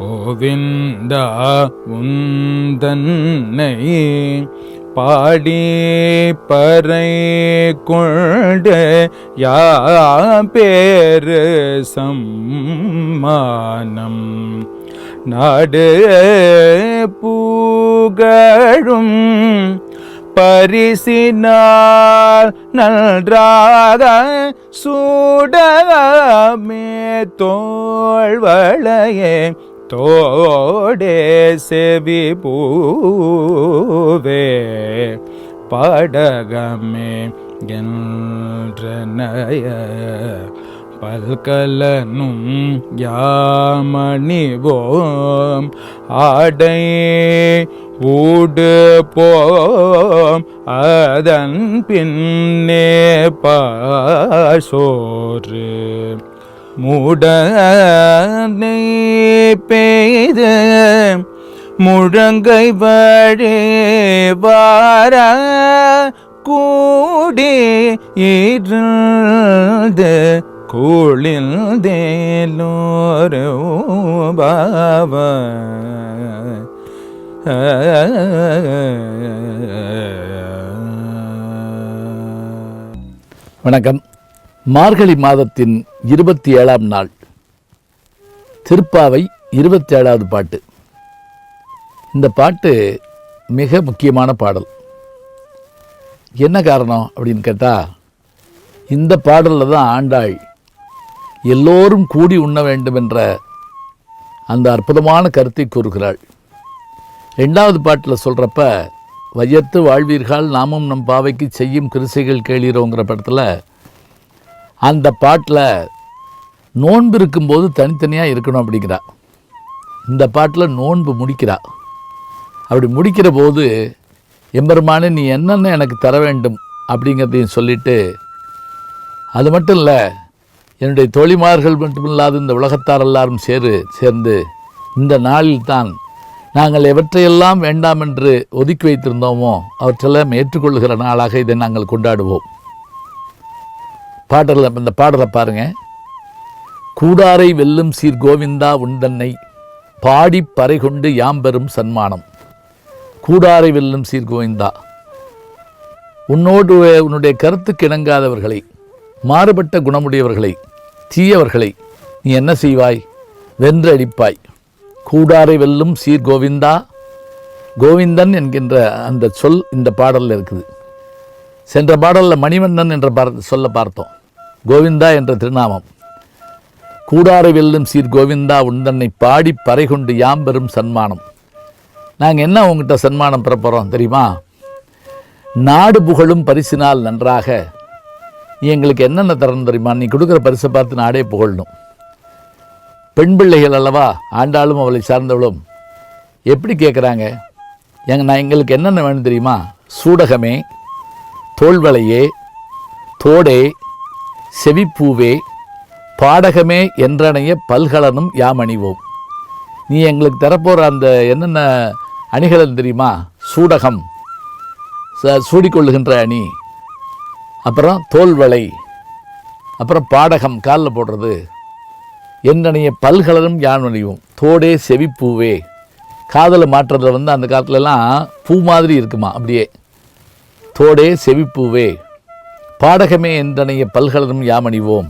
கோவிந்தா உந்தன்னை பாடி பறை கொண்டு யா பேரு சம்மானம். நாடு பூகழும் பரிசினால் நன்றாக சூடமே தோழ்வளையே தோடே செவி பூவே படகமே என்றனைய பல்கலனும் யாமணிவோம். ஆடை ஊடு போம் அதன் பின்னே பாசோறு மூடனை பெய்த முழங்கை வழி வார கூடி இருந்து குளிர்ந்தேலோரு பாவ வணக்கம். மார்கழி மாதத்தின் இருபத்தி ஏழாம் நாள். திருப்பாவை இருபத்தி ஏழாவது பாட்டு. இந்த பாட்டு மிக முக்கியமான பாடல். என்ன காரணம் அப்படின்னு கேட்டால் இந்த பாடலில் தான் ஆண்டாள் எல்லோரும் கூடி உண்ண வேண்டும் என்ற அந்த அற்புதமான கருத்தை கூறுகிறாள். ரெண்டாவது பாட்டில் சொல்கிறப்ப வையத்து வாழ்வீர்கள் நாமும் நம் பாவைக்கு செய்யும் கிருசைகள் கேளீரோங்கிற படத்தில் அந்த பாட்டில் நோன்பு இருக்கும்போது தனித்தனியாக இருக்கணும் அப்படிங்கிறா. இந்த பாட்டில் நோன்பு முடிக்கிறா. அப்படி முடிக்கிற போது எம்பெருமானே நீ என்னென்ன எனக்கு தர வேண்டும்? அப்படிங்கிறதையும் சொல்லிட்டு அது மட்டும் இல்லை என்னுடைய தோழிமார்கள் மட்டுமில்லாது இந்த உலகத்தார் எல்லாரும் சேரு சேர்ந்து இந்த நாளில் தான் நாங்கள் எவற்றையெல்லாம் வேண்டாம் என்று ஒதுக்கி வைத்திருந்தோமோ அவற்றெல்லாம் ஏற்றுக்கொள்ளுகிற நாளாக இதை நாங்கள் கொண்டாடுவோம். பாடலில் இந்த பாடலை பாருங்க. கூடாரை வெல்லும் சீர் கோவிந்தா உண்டன்னை பாடி பறை கொண்டு யாம் பெறும் சன்மானம். கூடாரை வெல்லும் சீர் கோவிந்தா. உன்னோடு உன்னுடைய கருத்துக்கு இணங்காதவர்களை மாறுபட்ட குணமுடையவர்களை தீயவர்களை நீ என்ன செய்வாய்? வென்று அடிப்பாய் கூடாரை வெல்லும் சீர் கோவிந்தா கோவிந்தன் என்கின்ற அந்த சொல் இந்த பாடலில் இருக்குது. சென்ற பாடலில் மணிவண்ணன் என்ற பார சொல்ல பார்த்தோம். கோவிந்தா என்ற திருநாமம். கூடாறு வெல்லும் சீர் கோவிந்தா உந்தன்னை பாடி பறை கொண்டு யாம் சன்மானம். நாங்கள் என்ன உங்ககிட்ட சன்மானம் பெறப்போகிறோம் தெரியுமா? நாடு புகழும் பரிசினால் நன்றாக. எங்களுக்கு என்னென்ன தரணும் தெரியுமா? நீ கொடுக்குற பரிசை பார்த்து நாடே புகழணும். பெண் பிள்ளைகள் அல்லவா? ஆண்டாளும் அவளை சார்ந்தவளும். எப்படி கேட்குறாங்க எங்க நான் எங்களுக்கு என்னென்ன வேணும் தெரியுமா? சூடகமே தோல்வளையே தோடே செவிப்பூவே பாடகமே என்றனைய பல்கலனும் யாம் அணிவோம் நீ எங்களுக்கு தரப்போகிற அந்த என்னென்ன அணிகலன் தெரியுமா? சூடகம். ச- சூடிக்கொள்ளுகின்ற அணி. அப்புறம் தோல்வளை. அப்புறம் பாடகம் காலில் போடுறது. என்னனைய பல்கலனும் யான் அணிவோம் தோடே செவிப்பூவே. காதலை மாற்றுறதுல வந்து அந்த காலத்துலலாம் பூ மாதிரி இருக்குமா? அப்படியே. தோடே செவிப்பூவே. பாடகமே என்றனைய பல்கலரும் யாம் அணிவோம்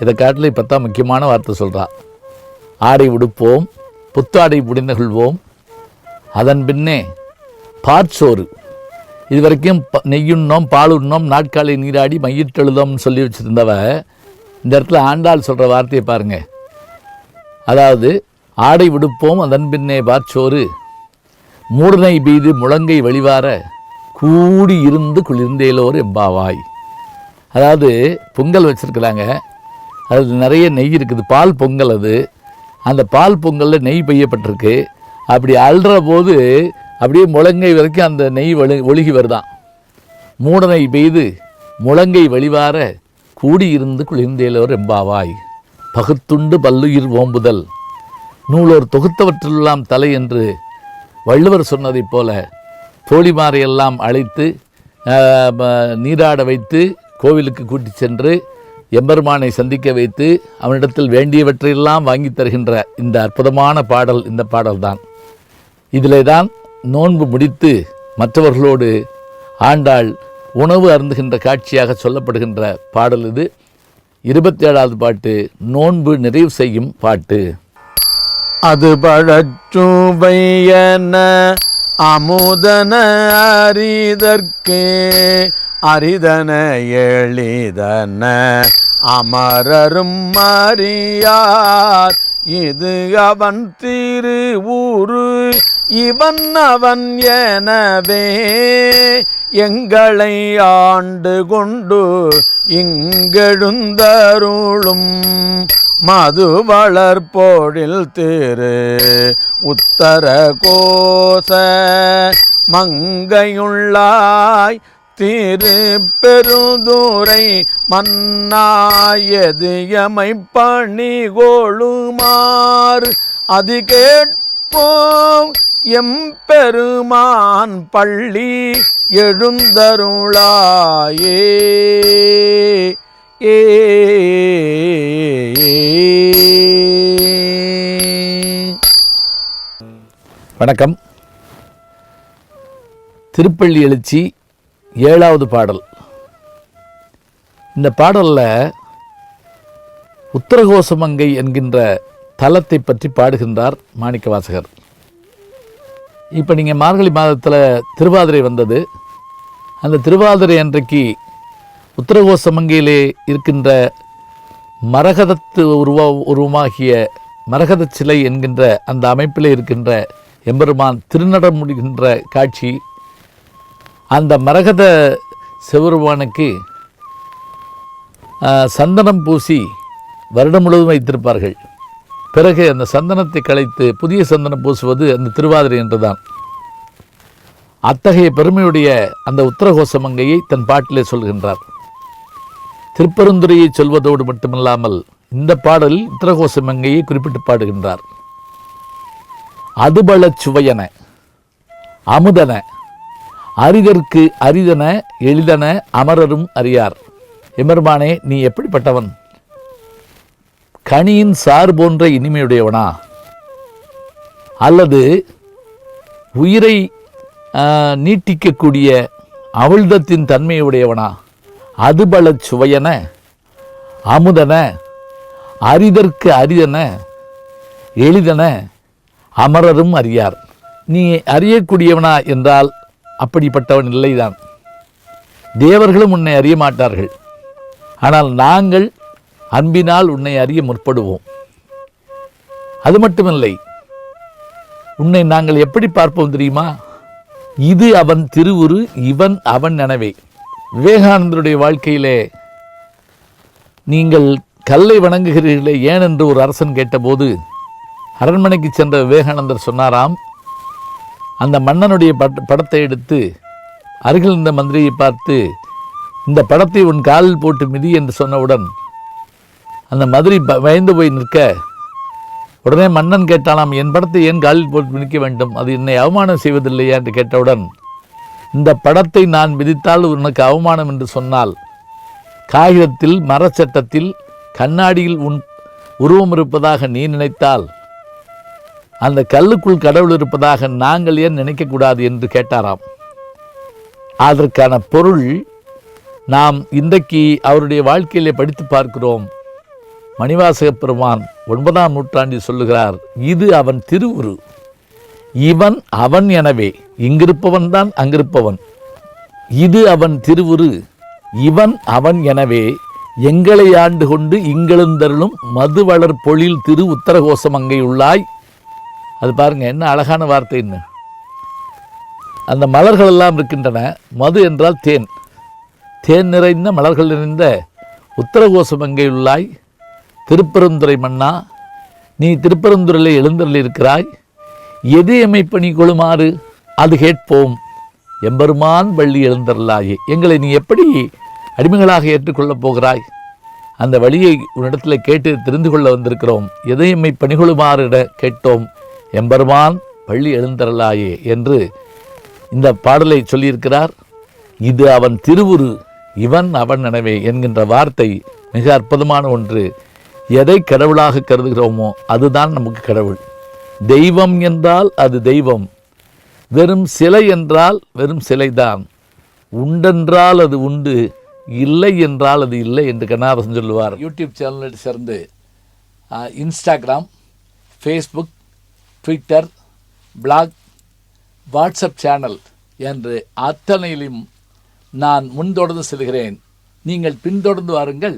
இதை காட்டில் இப்போ தான் முக்கியமான வார்த்தை சொல்கிறா ஆடை உடுப்போம் புத்தாடை புடிந்தகொள்வோம் அதன் பின்னே பார்ச்சோறு. இது வரைக்கும் ப- நெய்யுண்ணோம் பாலுண்ணோம் நாட்காலை நீராடி மையிட்டெழுதோம்னு சொல்லி வச்சுருந்தவ இந்த இடத்துல ஆண்டாள் சொல்கிற வார்த்தையை பாருங்கள் அதாவது ஆடை விடுப்போம் அதன் பின்னே பார்ச்சோறு. மூடனை பீது முழங்கை வழிவார கூடி இருந்து குளிர்ந்தேலோர் எம்பாவாய். அதாவது பொங்கல் வச்சுருக்குறாங்க அது நிறைய நெய் இருக்குது. பால் பொங்கல் அது. அந்த பால் பொங்கலில் நெய் பெய்யப்பட்டிருக்கு. அப்படி அழுற போது அப்படியே முழங்கை வரைக்கும் அந்த நெய் ஒழு ஒழுகி வருதான். மூடனை பெய்து முழங்கை வழிவார கூடியிருந்து குளிர்ந்தேலோர் எம்பாவாய். பகுத்துண்டு பல்லுயிர் ஓம்புதல். நூலோர் தொகுத்தவற்றெல்லாம் தலை என்று வள்ளுவர் சொன்னதைப் போல தோழிமாரையெல்லாம் அழைத்து நீராட வைத்து கோவிலுக்கு கூட்டி சென்று எம்பெருமானை சந்திக்க வைத்து அவனிடத்தில் வேண்டியவற்றையெல்லாம் வாங்கி தருகின்ற இந்த அற்புதமான பாடல் இந்த பாடல்தான். இதிலே தான் நோன்பு முடித்து மற்றவர்களோடு ஆண்டாள் உணவு அருந்துகின்ற காட்சியாக சொல்லப்படுகின்ற பாடல் இது. இருபத்தி ஏழாவது பாட்டு நோன்பு நிறைவு செய்யும் பாட்டு. அது பழச்சூவையன அமுதன அரிதற்கு அரிதன எளிதன. அமரரும் அறியார் இது அவன் திரு ஊரு இவன் அவன் எனவே எங்களை ஆண்டு கொண்டு இங்கெழுந்தருளும் மது வளர்போழில் திரு உத்தர கோச மங்கையுள்ளாய் திரு பெருந்துரை மன்னாயதியமை பணி கோளுமாறு அது கேட்போம் எம்பெருமான் பள்ளி எழுந்தருளாயே. ஏ. வணக்கம். திருப்பள்ளி எழுச்சி ஏழாவது பாடல். இந்த பாடலில் உத்தரகோசமங்கை என்கின்ற தலத்தை பற்றி பாடுகின்றார் மாணிக்கவாசகர். இப்போ நீங்கள் மார்கழி மாதத்தில் திருவாதிரை வந்தது. அந்த திருவாதிரை அன்றைக்கு உத்தரகோசமங்கையிலே இருக்கின்ற மரகதத்து உருவ உருவமாகிய மரகத சிலை என்கின்ற அந்த அமைப்பிலே இருக்கின்ற எம்பெருமான் திருநடம் முடிகின்ற காட்சி அந்த மரகத செவருமானுக்கு சந்தனம் பூசி வருடம் முழுவதும் வைத்திருப்பார்கள். பிறகு அந்த சந்தனத்தை கலைத்து புதிய சந்தனம் பூசுவது அந்த திருவாதிரை என்றுதான். அத்தகைய பெருமையுடைய அந்த உத்தரகோசமங்கையை தன் பாட்டிலே சொல்கின்றார். திருப்பெருந்துறையை சொல்வதோடு மட்டுமில்லாமல் இந்த பாடலில் உத்தரகோசமங்கையை குறிப்பிட்டு பாடுகின்றார். அதுபலச் சுவையன அமுதன அரிதற்கு அரிதன எளிதன அமரரும் அறியார். எமர்மானே நீ எப்படிப்பட்டவன்? கனியின் சார் போன்ற இனிமையுடையவனா? அல்லது உயிரை நீட்டிக்கக்கூடிய அவிழ்தத்தின் தன்மையுடையவனா? அதுபலச் சுவையன அமுதன அரிதற்கு அரிதன எளிதன அமரரும் அறியார். நீ அறியக்கூடியவனா என்றால் அப்படிப்பட்டவன் இல்லைதான். தேவர்களும் உன்னை அறிய மாட்டார்கள் ஆனால் நாங்கள் அன்பினால் உன்னை அறிய முற்படுவோம். அது மட்டுமில்லை உன்னை நாங்கள் எப்படி பார்ப்போம் தெரியுமா? இது அவன் திருவுரு இவன் அவன் எனவே விவேகானந்தருடைய வாழ்க்கையிலே நீங்கள் கல்லை வணங்குகிறீர்களே ஏன் என்று ஒரு அரசன் கேட்டபோது அரண்மனைக்கு சென்ற விவேகானந்தர் சொன்னாராம் அந்த மன்னனுடைய பட் படத்தை எடுத்து அருகில் இருந்த மந்திரியை பார்த்து இந்த படத்தை உன் காலில் போட்டு மிதி என்று சொன்னவுடன் அந்த மதுரை ப- பயந்து போய் நிற்க. உடனே மன்னன் கேட்டானாம் என் படத்தை ஏன் காலில் போட்டு நிற்க வேண்டும்? அது என்னை அவமானம் செய்வதில்லையா? என்று கேட்டவுடன் இந்த படத்தை நான் மிதித்தால் உனக்கு அவமானம் என்று சொன்னால் காகிதத்தில் மரச்சட்டத்தில் கண்ணாடியில் உன் உருவம் இருப்பதாக நீ நினைத்தால் அந்த கல்லுக்குள் கடவுள் இருப்பதாக நாங்கள் ஏன் நினைக்கக்கூடாது? என்று கேட்டாராம். அதற்கான பொருள் நாம் இன்றைக்கு அவருடைய வாழ்க்கையிலே படித்து பார்க்கிறோம். மணிவாசக பெருமான் ஒன்பதாம் நூற்றாண்டில் சொல்லுகிறார் இது அவன் திருவுரு. இவன் அவன் எனவே இங்கிருப்பவன் தான் அங்கிருப்பவன். இது அவன் திருவுரு. இவன் அவன் எனவே எங்களை ஆண்டு கொண்டு இங்கெழுந்தருளும் மதுவளர் பொழில் திரு உத்தரகோசம் அங்கே உள்ளாய். அது பாருங்க என்ன அழகான வார்த்தைன்னு அந்த மலர்கள் எல்லாம் இருக்கின்றன. மது என்றால் தேன். தேன் நிறைந்த மலர்கள் நிறைந்த உத்தரகோசம் அங்கே உள்ளாய். திருப்பெருந்துறை மன்னா நீ திருப்பெருந்துறையில் எழுந்தருளி இருக்கிறாய் எது எம்மை பணி கொள்ளுமாறு அது கேட்போம். எம்பெருமான் வள்ளி எழுந்தருளாயே. எங்களை நீ எப்படி அடிமைகளாக ஏற்றுக்கொள்ளப் போகிறாய்? அந்த வழியை உன்னிடத்தில் கேட்டு தெரிந்து கொள்ள வந்திருக்கிறோம். எதை எம்மை பணிகொள்ளுமாறிட கேட்டோம். எம்பெருமான் பள்ளி எழுந்தருளாயே என்று இந்த பாடலை சொல்லியிருக்கிறார். இது அவன் திருவுரு இவன் அவன் எனவே என்கின்ற வார்த்தை மிக அற்புதமான ஒன்று. எதை கடவுளாக கருதுகிறோமோ அதுதான் நமக்கு கடவுள். தெய்வம் என்றால் அது தெய்வம். வெறும் சிலை என்றால் வெறும் சிலைதான். உண்டென்றால் அது உண்டு இல்லை என்றால் அது இல்லை என்று கண்ணாரசன் சொல்லுவார். யூடியூப் சேனலில் சேர்ந்து Instagram Facebook Twitter blog WhatsApp channel என்று அத்தனையிலும் நான் முன்தொடர்ந்து செல்கிறேன். நீங்கள் பின்தொடர்ந்து வாருங்கள்.